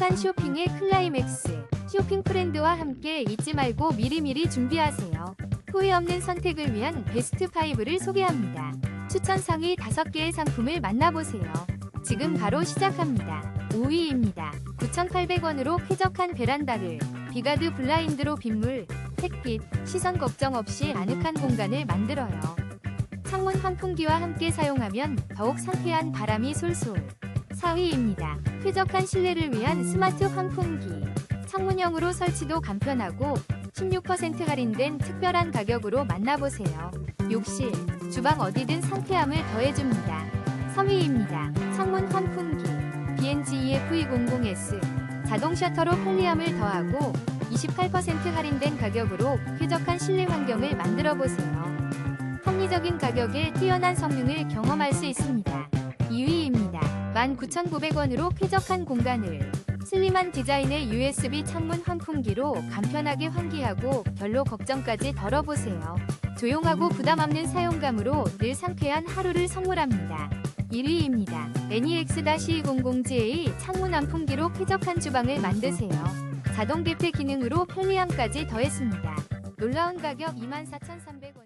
쾌적한 쇼핑의 클라이맥스. 쇼핑 프렌드와 함께 잊지 말고 미리미리 준비하세요. 후회 없는 선택을 위한 베스트 5를 소개합니다. 추천 상위 5개의 상품을 만나보세요. 지금 바로 시작합니다. 5위입니다. 9,800원으로 쾌적한 베란다를 비가드 블라인드로 빗물, 햇빛, 시선 걱정 없이 아늑한 공간을 만들어요. 창문 환풍기와 함께 사용하면 더욱 상쾌한 바람이 솔솔. 4위입니다. 쾌적한 실내를 위한 스마트 환풍기. 창문형으로 설치도 간편하고 16% 할인된 특별한 가격으로 만나보세요. 욕실, 주방 어디든 상쾌함을 더해줍니다. 3위입니다. 창문 환풍기. BNG EF200S. 자동 셔터로 편리함을 더하고 28% 할인된 가격으로 쾌적한 실내 환경을 만들어 보세요. 합리적인 가격에 뛰어난 성능을 경험할 수 있습니다. 2위입니다. 19,900원으로 쾌적한 공간을 슬림한 디자인의 USB 창문 환풍기로 간편하게 환기하고 결로 걱정까지 덜어보세요. 조용하고 부담 없는 사용감으로 늘 상쾌한 하루를 선물합니다. 1위입니다. NEX-200G의 창문 환풍기로 쾌적한 주방을 만드세요. 자동 개폐 기능으로 편리함까지 더했습니다. 놀라운 가격 24,300원.